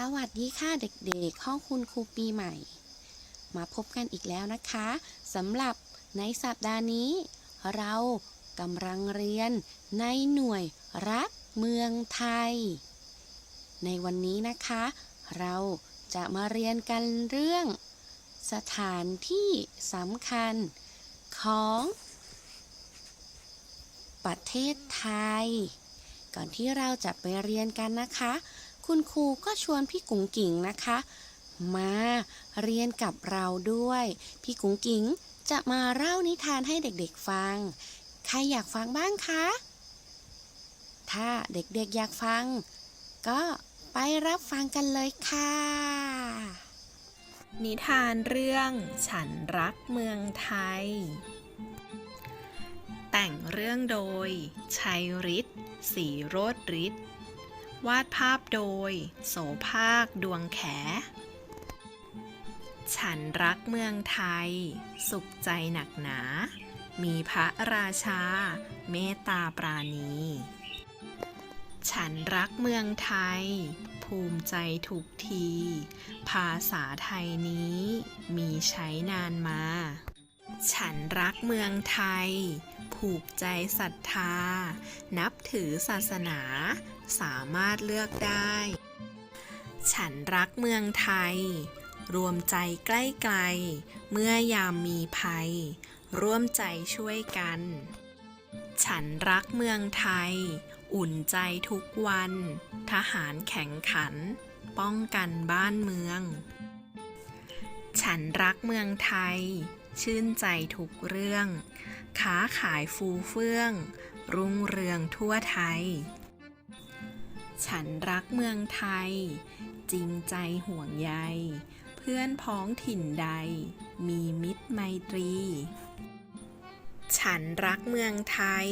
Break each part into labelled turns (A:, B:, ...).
A: สวัสดีค่ะเด็กๆ ห้องคุณครูปีใหม่ มาพบกันอีกแล้วนะคะสำหรับในสัปดาห์นี้ เรากำลังเรียนในหน่วยรักเมืองไทย ในวันนี้นะคะ เราจะมาเรียนกันเรื่อง สถานที่สำคัญของ ประเทศไทย ก่อนที่เราจะไปเรียนกันนะคะ คุณครูก็ชวนพี่กุ๋งกิ๋งนะคะ มาเรียนกับเราด้วย พี่กุ๋งกิ๋งจะมาเล่านิทานให้เด็กๆฟัง ใครอยากฟังบ้างคะ ถ้าเด็กๆอยากฟัง ก็ไปรับฟังกันเลยค่ะ
B: นิทานเรื่องฉันรักเมืองไทย แต่งเรื่องโดยชัยฤทธิ์ศรีโรธฤทธิ์ วาดภาพโดย โสภาค ดวงแข ฉันรักเมืองไทย สุขใจหนักหนา มีพระราชา เมตตาปราณี ฉันรักเมืองไทย ภูมิใจทุกที ภาษาไทยนี้มีใช้นานมา ฉันรักเมืองไทย ผูกใจศรัทธา นับถือศาสนา สามารถเลือกได้ ฉันรักเมืองไทย รวมใจใกล้ไกล เมื่อยามมีภัย ร่วมใจช่วยกัน ฉันรักเมืองไทย อุ่นใจทุกวัน ทหารแข็งขัน ป้องกันบ้านเมือง ฉันรักเมืองไทยชื่นใจทุกเรื่อง ค้าขายฟูเฟื่อง รุ่งเรืองทั่วไทย ฉันรักเมืองไทย จริงใจห่วงใย เพื่อนพ้องถิ่นใด มีมิตรไมตรี ฉันรักเมืองไทย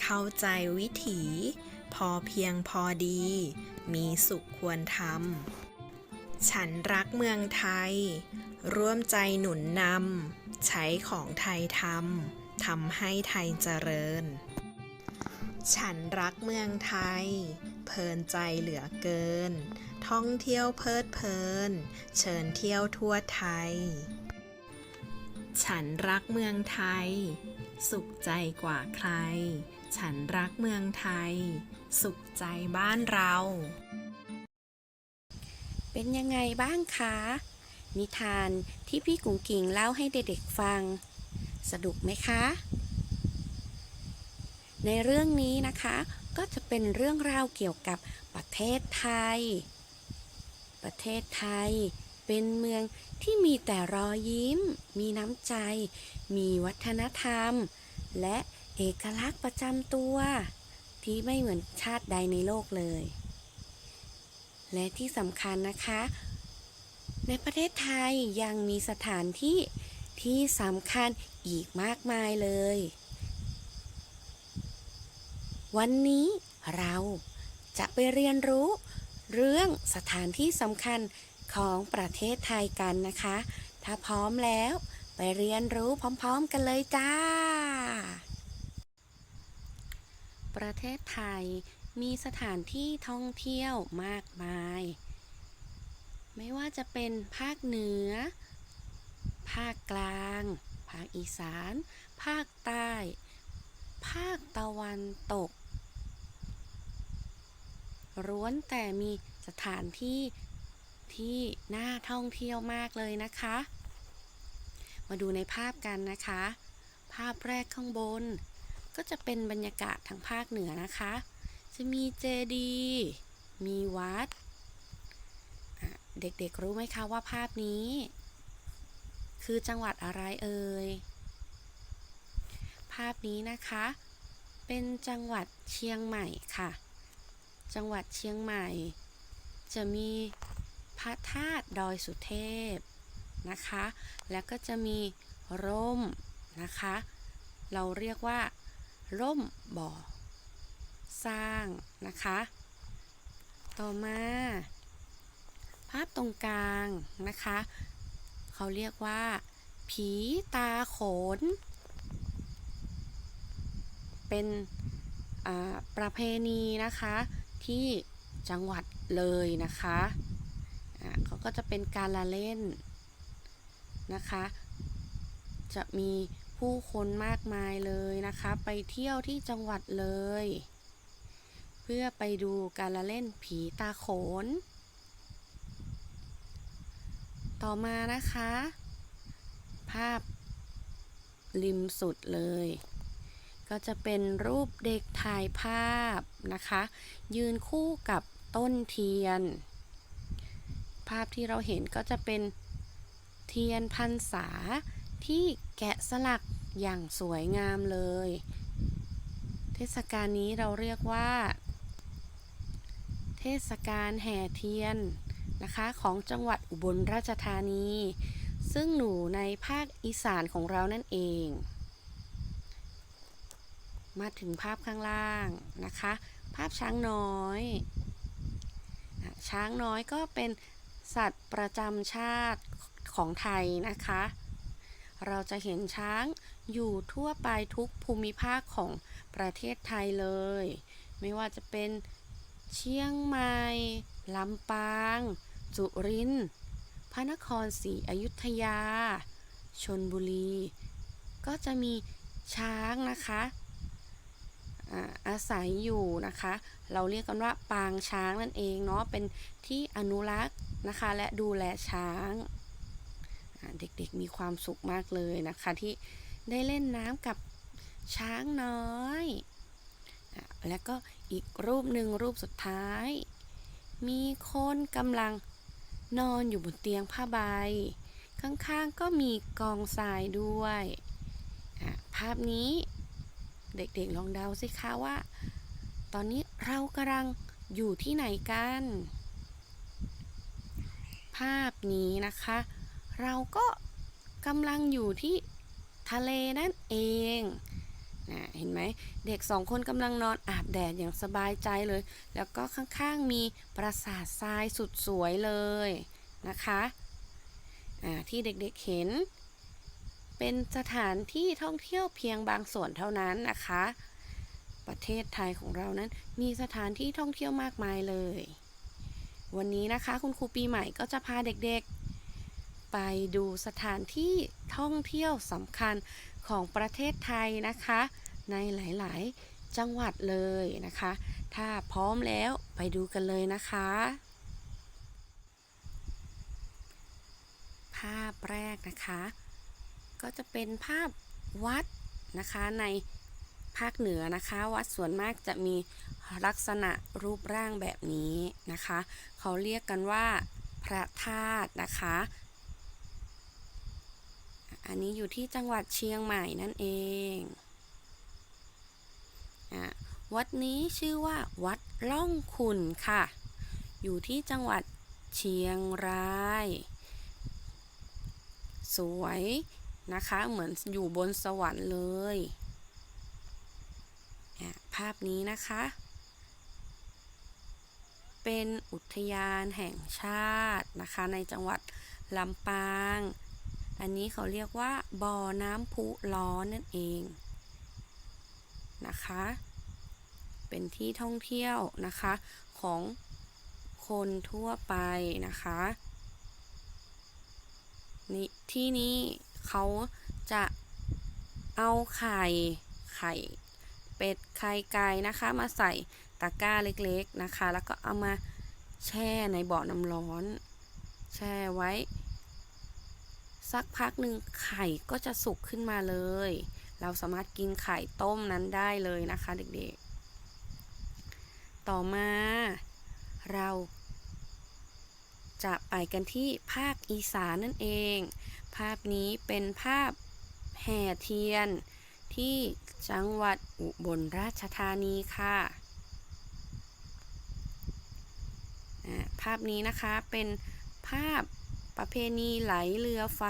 B: เข้าใจวิถี พอเพียงพอดี มีสุขควรทำ ฉันรักเมืองไทย ร่วมใจหนุนนำใช้ของไทยทำ ทำให้ไทยเจริญ ฉันรักเมืองไทย เพลินใจเหลือเกิน ท่องเที่ยวเพลิดเพลิน เชิญเที่ยวทั่วไทย ฉันรักเมืองไทย สุขใจกว่าใคร ฉันรักเมืองไทย สุขใจบ้านเรา
A: เป็นยังไงบ้างคะนิทานที่พี่กุ๋งกิ๋งเล่าให้เด็กๆฟัง สนุกไหมคะ ในเรื่องนี้นะคะ ก็จะเป็นเรื่องราวเกี่ยวกับประเทศไทย ประเทศไทยเป็นเมืองที่มีแต่รอยยิ้ม มีน้ำใจ มีวัฒนธรรม และเอกลักษณ์ประจำตัว ที่ไม่เหมือนชาติใดในโลกเลย และที่สำคัญนะคะ ในประเทศไทยยังมีสถานที่ ที่สำคัญอีกมากมายเลย วันนี้เราจะไปเรียนรู้เรื่องสถานที่สำคัญของประเทศไทยกันนะคะ ถ้าพร้อมแล้วไปเรียนรู้พร้อมๆกันเลยจ้า ประเทศไทยมีสถานที่ท่องเที่ยวมากมาย ไม่ว่าจะเป็นภาคเหนือ ภาคกลาง ภาคอีสาน ภาคใต้ ภาคตะวันตกร้วนแต่มีสถานที่ที่น่าท่องเที่ยวมากเลยนะคะ มาดูในภาพกันนะคะ ภาพแรกข้างบน ก็จะเป็นบรรยากาศทางภาคเหนือนะคะ จะมีเจดีย์มีวัด เด็กๆรู้ไหมคะว่าภาพนี้ คือจังหวัดอะไรเอ่ย ภาพนี้นะคะ เป็นจังหวัดเชียงใหม่ค่ะ จังหวัดเชียงใหม่ จะมีพระธาตุดอยสุเทพนะคะ แล้วก็จะมีร่มนะคะ เราเรียกว่า ร่มบ่อ สร้างนะคะ ต่อมา ภาพตรงกลางนะคะ เขาเรียกว่า ผีตาโขน เป็นประเพณีนะคะที่จังหวัดเลยนะคะเขาก็จะเป็นการละเล่นนะคะ จะมีผู้คนมากมายเลยนะคะ ไปเที่ยวที่จังหวัดเลย เพื่อไปดูการละเล่นผีตาโขน ต่อมานะคะ ภาพริมสุดเลย ก็จะเป็นรูปเด็กถ่ายภาพนะคะ ยืนคู่กับต้นเทียน ภาพที่เราเห็นก็จะเป็นเทียนพรรษาที่แกะสลักอย่างสวยงามเลย เทศกาลนี้เราเรียกว่า เทศกาลแห่เทียน นะคะของจังหวัดอุบลราชธานี ซึ่งหนูในภาคอีสานของเรานั่นเอง มาถึงภาพข้างล่างนะคะ ภาพช้างน้อย ช้างน้อยก็เป็นสัตว์ประจำชาติของไทยนะคะ เราจะเห็นช้างอยู่ทั่วไปทุกภูมิภาคของประเทศไทยเลย ไม่ว่าจะเป็นเชียงใหม่ ลำปาง จุรินทร์พระนครศรีอยุธยา ชนบุรี ก็จะมีช้างนะคะอาศัยอยู่นะคะ เราเรียกกันว่าปางช้างนั่นเองเนาะ เป็นที่อนุรักษ์นะคะ และดูแลช้างเด็กๆมีความสุขมากเลยนะคะ ที่ได้เล่นน้ำกับช้างน้อยอแล้วก็อีกรูปหนึ่งรูปสุดท้าย มีคนกำลัง นอนอยู่บนเตียงผ้าใบ ข้างๆก็มีกองทรายด้วย ภาพนี้เด็กๆลองเดาสิคะว่า ตอนนี้เรากำลังอยู่ที่ไหนกัน ภาพนี้นะคะ เราก็กำลังอยู่ที่ทะเลนั่นเอง นะเห็นไหมเด็กสองคนกำลังนอนอาบแดดอย่างสบายใจเลย แล้วก็ข้างๆมีปราสาททรายสุดสวยเลยนะคะอ่าที่เด็กๆเห็น เป็นสถานที่ท่องเที่ยวเพียงบางส่วนเท่านั้นนะคะ ประเทศไทยของเรานั้นมีสถานที่ท่องเที่ยวมากมายเลย วันนี้นะคะคุณครูปีใหม่ก็จะพาเด็กๆ ไปดูสถานที่ท่องเที่ยวสำคัญ ของประเทศไทยนะคะ ในหลายๆ จังหวัดเลยนะคะ ถ้าพร้อมแล้วไปดูกันเลยนะคะ ภาพแรกนะคะ ก็จะเป็นภาพวัดนะคะในภาคเหนือนะคะ วัดส่วนมากจะมีลักษณะรูปร่างแบบนี้นะคะ เขาเรียกกันว่าพระธาตุนะคะ อันนี้อยู่ที่จังหวัดเชียงใหม่นั่นเองอวัดนี้ชื่อว่า วัดล่องขุนค่ะ อยู่ที่จังหวัดเชียงราย สวยนะคะ เหมือนอยู่บนสวรรค์เลย ภาพนี้นะคะ เป็นอุทยานแห่งชาตินะคะ ในจังหวัดลำปาง อันนี้เขาเรียกว่าบ่อน้ำพุร้อนนั่นเองนะคะ เป็นที่ท่องเที่ยวนะคะของคนทั่วไปนะคะนี่ที่นี้เขาจะเอาไข่ไข่เป็ดไข่ไก่นะคะ มาใส่ตะกร้าเล็กๆนะคะ แล้วก็เอามาแช่ในบ่อน้ำร้อน แช่ไว้ สักพักหนึ่งไข่ก็จะสุกขึ้นมาเลย เราสามารถกินไข่ต้มนั้นได้เลยนะคะเด็กๆ ต่อมาเราจะไปกันที่ภาคอีสานนั่นเอง ภาพนี้เป็นภาพแห่เทียนที่จังหวัดอุบลราชธานีค่ะ ภาพนี้นะคะเป็นภาพ ประเพณีไหลเรือไฟ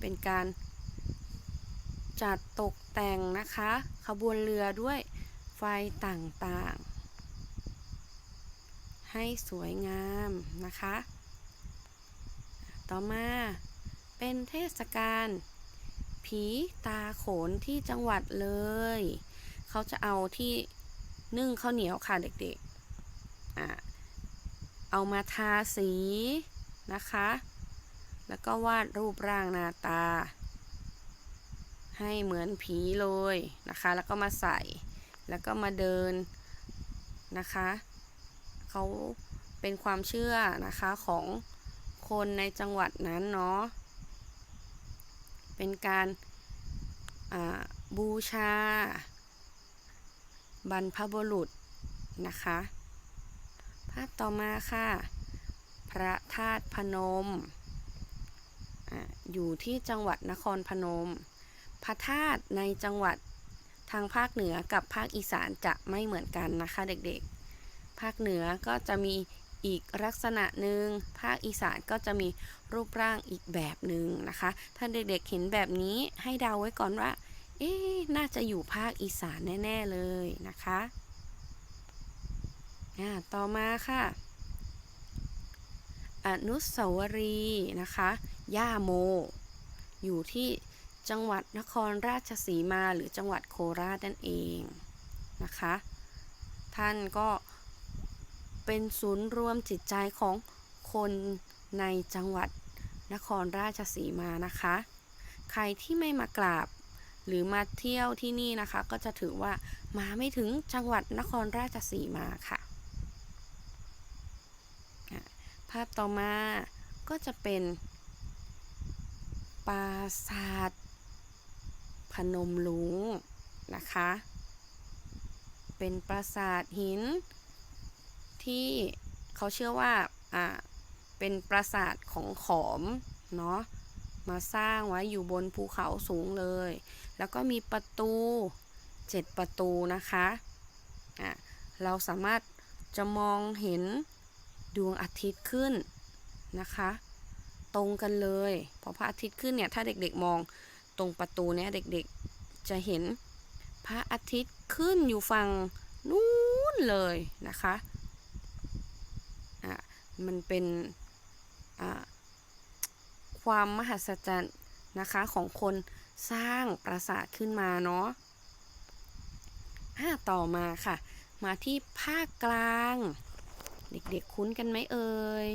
A: เป็นการจัดตกแต่งนะคะ ขบวนเรือด้วยไฟต่างๆ ให้สวยงามนะคะ ต่อมาเป็นเทศกาลผีตาโขนที่จังหวัดเลย เขาจะเอาที่นึ่งข้าวเหนียวค่ะเด็กๆ อะ เอามาทาสีนะคะ แล้วก็วาดรูปร่างหน้าตา ให้เหมือนผีเลยนะคะ แล้วก็มาใส่ แล้วก็มาเดินนะคะ เขาเป็นความเชื่อนะคะของคนในจังหวัดนั้นเนาะ เป็นการบูชา บรรพบุรุษนะคะ ภาพต่อมาค่ะ พระธาตุพนมออยู่ที่จังหวัดนครพนม พระธาตุในจังหวัดทางภาคเหนือกับภาคอีสานจะไม่เหมือนกันนะคะเด็กๆ ภาคเหนือก็จะมีอีกลักษณะหนึ่งภาคอีสานก็จะมีรูปร่างอีกแบบหนึ่งนะคะ ถ้าเด็กๆเห็นแบบนี้ให้เดาไว้ก่อนว่า เอ๊ะน่าจะอยู่ภาคอีสานแน่ ๆ เลยนะคะ ต่อมาค่ะ อนุสาวรีย์นะคะ ย่าโม อยู่ที่จังหวัดนครราชสีมาหรือจังหวัดโคราชนั่นเองนะคะ ท่านก็เป็นศูนย์รวมจิตใจของคนในจังหวัดนครราชสีมานะคะ ใครที่ไม่มากราบหรือมาเที่ยวที่นี่นะคะ ก็จะถือว่ามาไม่ถึงจังหวัดนครราชสีมาค่ะอะ ภาพต่อมาก็จะเป็นปราสาทพนมลุงนะคะ เป็นปราสาทหิน ที่เขาเชื่อว่าอ่าเป็นปราสาทของขอมเนาะมาสร้างไว้อยู่บนภูเขาสูงเลย แล้วก็มีประตูเจ็ดประตูนะคะอะเราสามารถจะมองเห็น ดวงอาทิตย์ขึ้นนะคะ ตรงกันเลยพอพระอาทิตย์ขึ้นเนี่ยถ้าเด็กๆมองตรงประตูเนี่ยเด็กๆจะเห็นพระอาทิตย์ขึ้นอยู่ฝั่งนู้นเลยนะคะอะมันเป็นอะความมหัศจรรย์นะคะของคนสร้างปราสาทขึ้นมาเนาะอะต่อมาค่ะ มาที่ภาคกลาง เด็กๆคุ้นกันไหมเอ่ย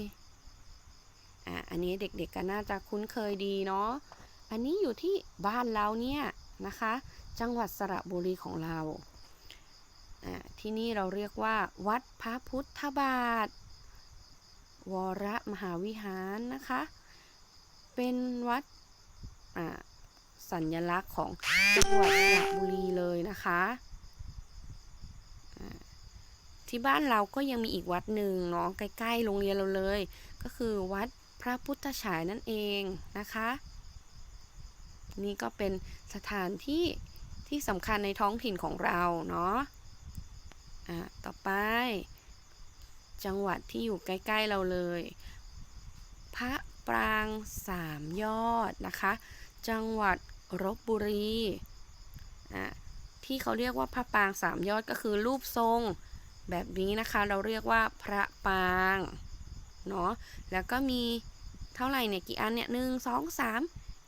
A: อะอันนี้เด็กๆก็น่าจะคุ้นเคยดีเนาะ อันนี้อยู่ที่บ้านเราเนี่ยนะคะ จังหวัดสระบุรีของเรา อะที่นี่เราเรียกว่า วัดพระพุทธบาท วรมหาวิหารนะคะ เป็นวัดอะสัญลักษณ์ของจังหวัดสระบุรีเลยนะคะอะ ที่บ้านเราก็ยังมีอีกวัดหนึ่งเนาะใกล้ๆโรงเรียนเราเลย ก็คือวัดพระพุทธฉายนั่นเองนะคะ นี่ก็เป็นสถานที่ที่สำคัญในท้องถิ่นของเราเนาะอะต่อไป จังหวัดที่อยู่ใกล้ๆเราเลย พระปรางสามยอดนะคะ จังหวัดลบบุรีอะที่เขาเรียกว่าพระปรางสามยอดก็คือรูปทรง แบบนี้นะคะเราเรียกว่าพระปางเนาะแล้วก็มีเท่าไหร่เนี่ยกี่อันเนี่ยหนึ่งสองสาม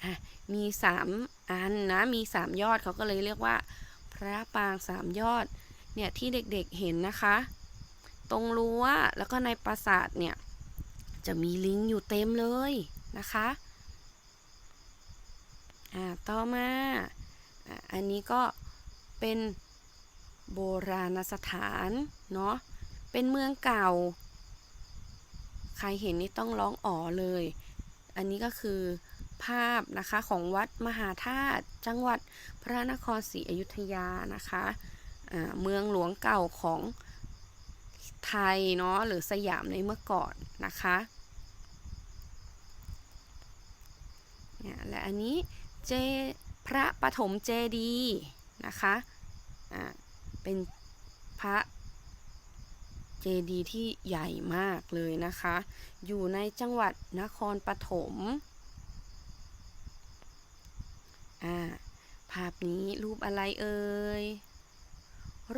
A: อะมีสามอันนะมีสามยอดเขาก็เลยเรียกว่า พระปางสามยอดเนี่ยที่เด็กๆเห็นนะคะ ตรงรั้วแล้วก็ในปราสาทเนี่ยจะมีลิงอยู่เต็มเลยนะคะอ่าต่อมาอะอันนี้ก็เป็น โบราณสถานเนาะเป็นเมืองเก่า ใครเห็นนี่ต้องร้องอ๋อเลย อันนี้ก็คือภาพนะคะของวัดมหาธาตุจังหวัดพระนครศรีอยุธยานะคะอ่าเมืองหลวงเก่าของไทยเนาะหรือสยามในเมื่อก่อนนะคะเนี่ยและอันนี้เจพระปฐมเจดีนะคะอ่า เป็นพระเจดีย์ที่ใหญ่มากเลยนะคะ อยู่ในจังหวัดนครปฐมอ่าภาพนี้รูปอะไรเอ่ย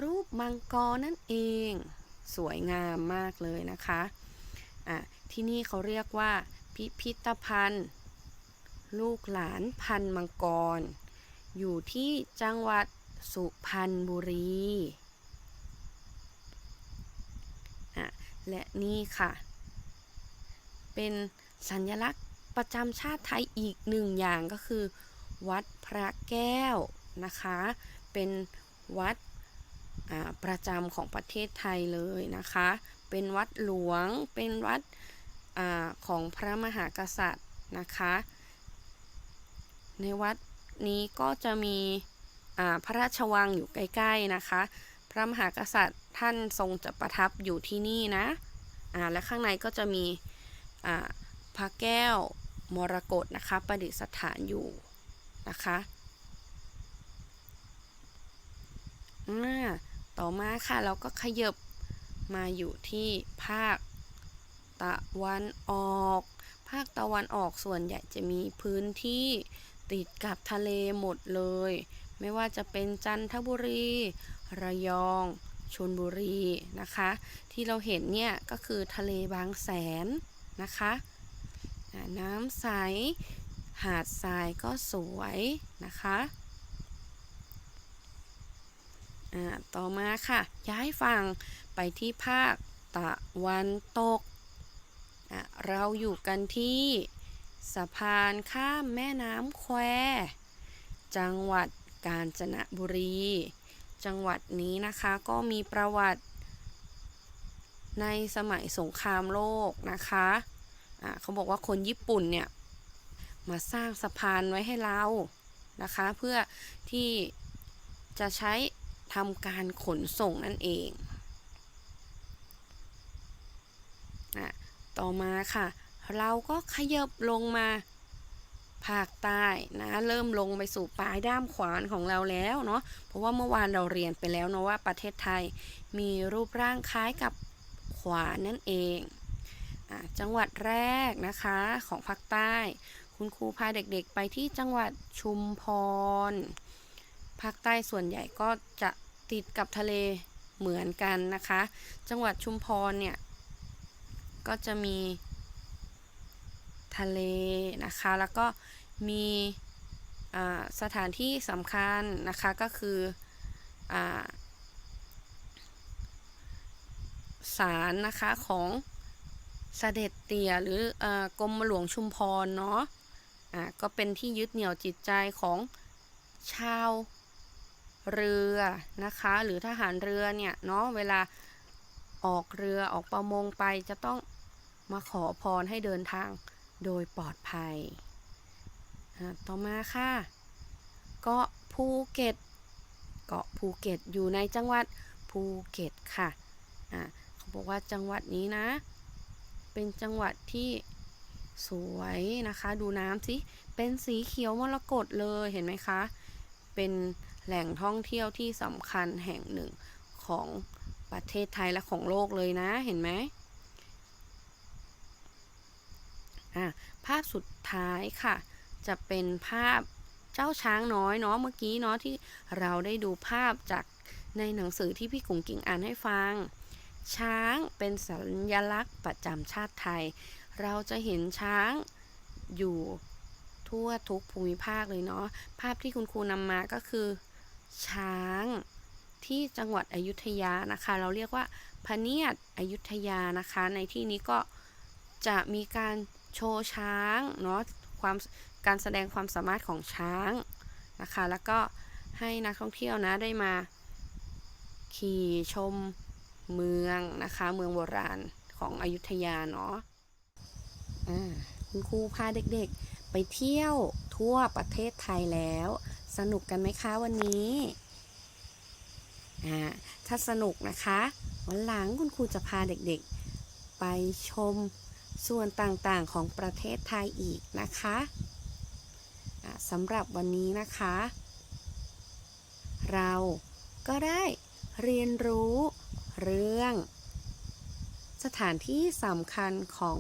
A: รูปมังกรนั่นเอง สวยงามมากเลยนะคะอะที่นี่เขาเรียกว่าพิพิธภัณฑ์ ลูกหลานพันมังกร อยู่ที่จังหวัด สุพรรณบุรีอะและนี่ค่ะ เป็นสัญลักษณ์ประจำชาติไทยอีกหนึ่งอย่างก็คือ วัดพระแก้วนะคะ เป็นวัดประจำของประเทศไทยเลยนะคะ เป็นวัดหลวง เป็นวัดอของพระมหากษัตริย์นะคะ ในวัดนี้ก็จะมี พระราชวังอยู่ใกล้ๆนะคะ พระมหากษัตริย์ท่านทรงจะประทับอยู่ที่นี่นะและข้างในก็จะมีพระแก้วมรกตนะคะ ประดิษฐานอยู่นะคะต่อมาค่ะเราก็ขยบมาอยู่ที่ภาคตะวันออก ภาคตะวันออกส่วนใหญ่จะมีพื้นที่ติดกับทะเลหมดเลย ไม่ว่าจะเป็นจันทบุรี ระยองชลบุรีนะคะ ที่เราเห็นเนี่ยก็คือทะเลบางแสนนะคะน้ำใสหาดทรายก็สวยนะคะต่อมาค่ะ ย้ายฝั่งไปที่ภาคตะวันตก เราอยู่กันที่สะพานข้ามแม่น้ำแคว จังหวัด กาญจนบุรี จังหวัดนี้นะคะก็มีประวัติ ในสมัยสงครามโลกนะคะอะเขาบอกว่าคนญี่ปุ่นเนี่ย มาสร้างสะพานไว้ให้เรานะคะ เพื่อที่จะใช้ทำการขนส่งนั่นเองอะต่อมาค่ะ เราก็ขยบลงมา ภาคใต้นะ เริ่มลงไปสู่ปลายด้ามขวานของเราแล้วเนาะเพราะว่าเมื่อวานเราเรียนไปแล้วเนาะว่าประเทศไทยมีรูปร่างคล้ายกับขวานนั่นเองอจังหวัดแรกนะคะของภาคใต้ คุณครูพาเด็กๆไปที่จังหวัดชุมพรภาคใต้ส่วนใหญ่ก็จะติดกับทะเลเหมือนกันนะคะ จังหวัดชุมพรเนี่ยก็จะมี ทะเลนะคะ แล้วก็มีสถานที่สำคัญนะคะก็คืออศาลนะคะของเสด็จเตี่ยหรืออกรมหลวงชุมพรเนาะะก็เป็นที่ยึดเหนี่ยวจิตใจของชาวเรือนะคะ หรือทหารเรือเนี่ยเนาะเวลาออกเรือออกประมงไปจะต้องมาขอพรให้เดินทาง โดยปลอดภัย ต่อมาค่ะเกาะภูเก็ต เกาะภูเก็ตอยู่ในจังหวัดภูเก็ตค่ะอะเขาบอกว่าจังหวัดนี้นะ เป็นจังหวัดที่สวยนะคะ ดูน้ำสิ เป็นสีเขียวมรกตเลยเห็นไหมคะ เป็นแหล่งท่องเที่ยวที่สำคัญแห่งหนึ่งของประเทศไทยและของโลกเลยนะเห็นไหม อะภาพสุดท้ายค่ะ จะเป็นภาพเจ้าช้างน้อยเนาะเมื่อกี้เนาะที่เราได้ดูภาพจากในหนังสือที่พี่กุ๋งกิ่งอ่านให้ฟัง ช้างเป็นสัญลักษณ์ประจำชาติไทย เราจะเห็นช้างอยู่ทั่วทุกภูมิภาคเลยเนาะภาพที่คุณครูนำมาก็คือ ช้างที่จังหวัดอยุธยานะคะ เราเรียกว่าพะเนียดอยุธยานะคะ ในที่นี้ก็จะมีการ โชว์ช้างเนาะความการแสดงความสามารถของช้างนะคะ แล้วก็ให้นักท่องเที่ยวนะได้มา ขี่ชมเมืองนะคะ เมืองโบราณของอยุธยาเนาะคุณครูพาเด็กๆ ไปเที่ยวทั่วประเทศไทยแล้ว สนุกกันไหมคะวันนี้ถ้าสนุกนะคะ วันหลังคุณครูจะพาเด็กๆ ไปชม ส่วนต่างๆของประเทศไทยอีกนะคะสำหรับวันนี้นะคะ เราก็ได้เรียนรู้เรื่อง สถานที่สำคัญของ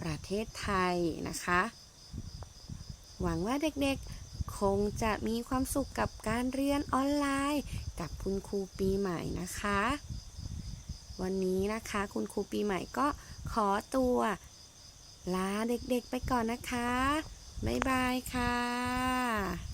A: ประเทศไทยนะคะ หวังว่าเด็กๆคงจะมีความสุขกับการเรียนออนไลน์ กับคุณครูปีใหม่นะคะ วันนี้นะคะคุณครูปีใหม่ก็ขอตัว ลาเด็กๆไปก่อนนะคะ บ๊ายบายค่ะ